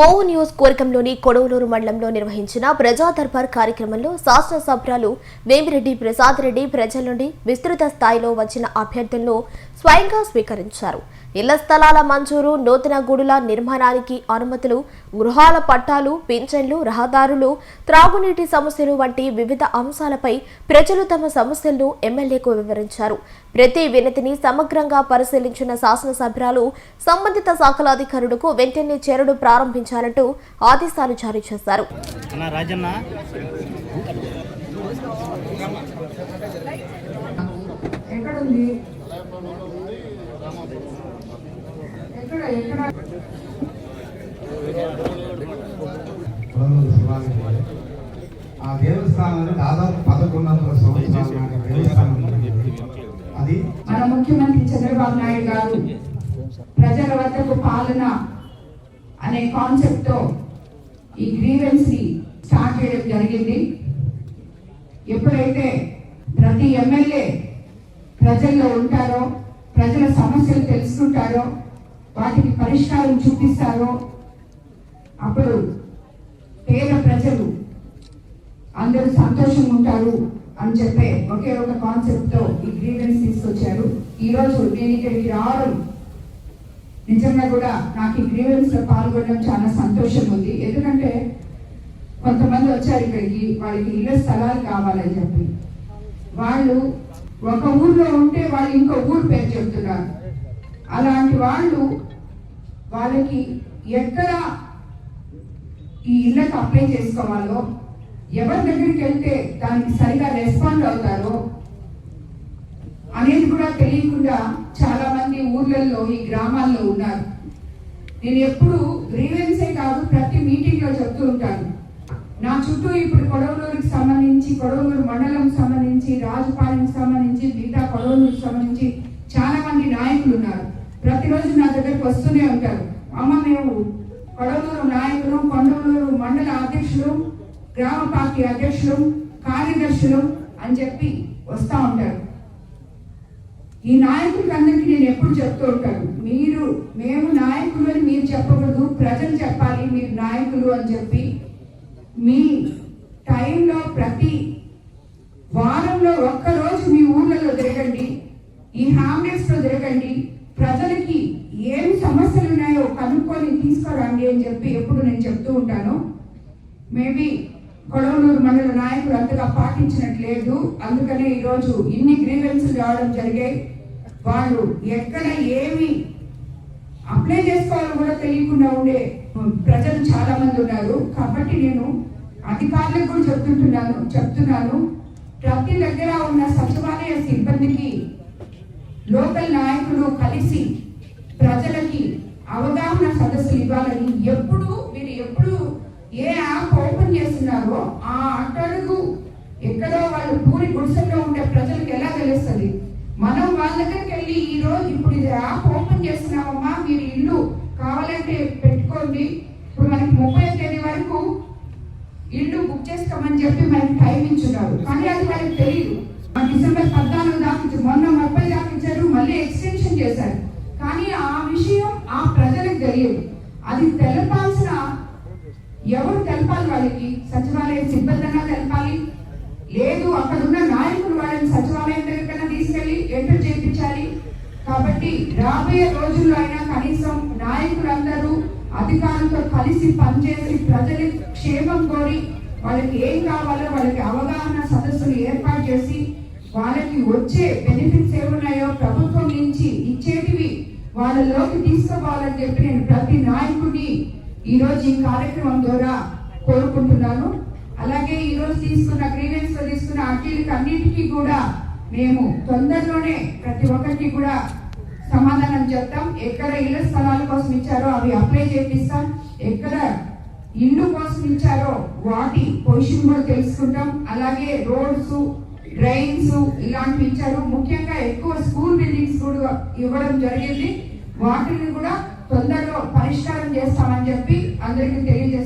కోవు నియోజకవర్గంలోని కొడవలూరు మండలంలో నిర్వహించిన ప్రజా దర్బార్ కార్యక్రమంలో శాసనసభ్యులు వేమిరెడ్డి ప్రసాద్ రెడ్డి ప్రజల నుండి విస్తృత స్థాయిలో వచ్చిన అభ్యర్థులను స్వయంగా స్వీకరించారు. ఇళ్ళ స్థలాల మంజూరు నూతన గుడుల నిర్మాణానికి అనుమతులు గృహాల పట్టాలు పింఛన్లు రహదారులు త్రాగునీటి సమస్యలు వంటి వివిధ అంశాలపై ప్రజలు తమ సమస్యలను ఎమ్మెల్యేకు వివరించారు. ప్రతి వినతిని సమగ్రంగా పరిశీలించిన శాసనసభ్యురాలు సంబంధిత శాఖల అధికారులకు వెంటనే చేరడు ప్రారంభించాలంటూ ఆదేశాలు జారీ చేశారు. రాజన్న. ఎక్కడుంది? ఎక్కడ ఎక్కడ? ఆ దేవస్థానాన్ని దాదాపు పదకొండు సంవత్సరాల దేవస్థానం అది మన ముఖ్యమంత్రి చంద్రబాబు నాయుడు గారు ప్రజల వద్దకు పాలన అనే కాన్సెప్ట్తో ఈ గ్రీవెన్స్ స్టార్ట్ చేయడం జరిగింది. ఎప్పుడైతే ప్రతి ఎమ్మెల్యే ప్రజల్లో ఉంటారో ప్రజల సమస్యలు తెలుసుకుంటారో వాటికి పరిష్కారం చూపిస్తారో అప్పుడు పేద ప్రజలు అందరూ సంతోషంగా ఉంటారు అని చెప్పే ఒకే ఒక కాన్సెప్ట్తో ఈ గ్రీవెన్స్ తీసుకొచ్చారు. ఈరోజు నేను ఇక్కడికి రావడం నిజంగా కూడా నాకు ఈ గ్రీవెన్స్లో పాల్గొనడం చాలా సంతోషం ఉంది. ఎందుకంటే కొంతమంది వచ్చారు ఇక్కడికి వాళ్ళకి ఇళ్ళ స్థలాలు కావాలని చెప్పి. వాళ్ళు ఒక ఊర్లో ఉంటే వాళ్ళు ఇంకో ఊరు పేరు చెప్తున్నారు అలాంటి వాళ్ళు వాళ్ళకి ఎక్కడ ఈ ఇళ్ళకి అప్లై చేసుకోవాలో ఎవరి దగ్గరికి వెళ్తే దానికి సరిగా రెస్పాండ్ అవుతారో అనేది కూడా తెలియకుండా చాలా మంది ఊర్లలో ఈ గ్రామాల్లో ఉన్నారు. నేను ఎప్పుడు గ్రీవెన్సే కాదు ప్రతి మీటింగ్లో చెప్తూ ఉంటాను. నా చుట్టూ ఇప్పుడు కొడవలూరుకి సంబంధించి కొడవలూరు మండలం సంబంధించి రాజుపాలెం సంబంధించి మిగతా కొడవలూరు సంబంధించి చాలా మంది నాయకులు ఉన్నారు. ప్రతిరోజు నా దగ్గరకు వస్తూనే ఉంటారు. అమ్మ మేము కొడవలూరు నాయకులు కొండవలూరు మండల అధ్యక్షులు గ్రామ పార్టీ అధ్యక్షులు కార్యదర్శులు అని చెప్పి వస్తూ ఉంటారు. ఈ నాయకులందరికీ నేను ఎప్పుడు చెప్తూ ఉంటాను మీరు మేము నాయకులు అని మీరు చెప్పకూడదు ప్రజలు చెప్పాలి మీరు నాయకులు అని చెప్పి మీ టైంలో ప్రతి వారంలో ఒక్క రోజు మీ ఊర్లలో తిరగండి ఈ హామ్లెట్స్లో తిరగండి ప్రజలకి ఏం సమస్యలు ఉన్నాయో కనుక్కొని తీసుకురండి అని చెప్పి ఎప్పుడు నేను చెప్తూ ఉంటాను. మేబీ కొడవలూరు మండల నాయకులు అంతగా పాటించినట్లేదు. అందుకనే ఈరోజు ఇన్ని గ్రీవెన్స్లు రావడం జరిగాయి వాళ్ళు ఎక్కడ ఏమి అప్లై చేసుకోవాలో కూడా తెలియకుండా ఉండే ప్రజలు చాలా మంది ఉన్నారు. కాబట్టి నేను అధికారులకు కూడా చెప్తుంటున్నాను చెప్తున్నాను. ప్రతి దగ్గర ఉన్న సచివాలయ సిబ్బందికి లోకల్ నాయకులు కలిసి ప్రజలకి అవగాహన సదస్సులు ఇవ్వాలని ఎప్పుడు మీరు ఎప్పుడు ఏ యాప్ ఓపెన్ చేస్తున్నారో ఆ అట్టడుగు ఎక్కడో వాళ్ళు పూరి గుడిసెల్లో ఉండే ప్రజలకు ఎలా తెలుస్తుంది? మనం వాళ్ళ దగ్గరికి వెళ్ళి ఈరోజు ఇప్పుడు ఇది యాప్ ఓపెన్ చేస్తున్నామమ్మా మీరు ఇల్లు కావాలంటే పెట్టుకోండి. ఇప్పుడు మనకి ముప్పై ఇల్లు బుక్ చేసుకోమని చెప్పి మనకి టైం ఇచ్చున్నారు కానీ అది వాళ్ళకి తెలియదు డిసెంబర్ పద్నాలుగు దాకా మొన్న ముప్పై దాకా ఇచ్చారు మళ్ళీ ఎక్స్టెన్షన్ చేశారు. కానీ ఆ విషయం ఆ ప్రజలకు తెలియదు. అది తెలపాల్సిన ఎవరు తెలపాలి వాళ్ళకి? సచివాలయం సిబ్బంది అన్నా తెలపాలి? లేదు అక్కడ ఉన్న నాయకులు వాళ్ళని సచివాలయం దగ్గర తీసుకెళ్ళి ఎంటర్ చేయించాలి. కాబట్టి రాబోయే రోజుల్లో అయినా కనీసం నాయకులందరూ అధికారులతో కలిసి పనిచేసి ప్రజల క్షేమం కోరి వాళ్ళకి ఏం కావాలో వాళ్ళకి అవగాహన సదస్సులు ఏర్పాటు చేసి వాళ్ళకి వచ్చే బెనిఫిట్స్ ఏమున్నాయో ప్రభుత్వం నుంచి ఇచ్చేటివి వాళ్ళలోకి తీసుకోవాలని చెప్పి నేను ప్రతి నాయకుడిని ఈరోజు ఈ కార్యక్రమం ద్వారా కోరుకుంటున్నాను. అలాగే ఈరోజు తీసుకున్న గ్రీవెన్స్లో తీసుకున్న అర్జీలకు అన్నిటికీ కూడా మేము తొందరలోనే ప్రతి ఒక్కరికి కూడా సమాధానం చెప్తాం. ఎక్కడ ఇళ్ళ స్థలాల కోసం ఇచ్చారో అవి అప్లై చేపిస్తాం. ఎక్కడ ఇల్లు కోసం ఇచ్చారో వాటి పొజిషన్ కూడా తెలుసుకుంటాం. అలాగే రోడ్స్ డ్రైన్స్ ఇలాంటివి ఇచ్చారు. ముఖ్యంగా ఎక్కువ స్కూల్ బిల్డింగ్స్ కూడా ఇవ్వడం జరిగింది. వాటిని కూడా తొందరలో పరిష్కారం చేస్తామని చెప్పి అందరికీ తెలియజేస్తాం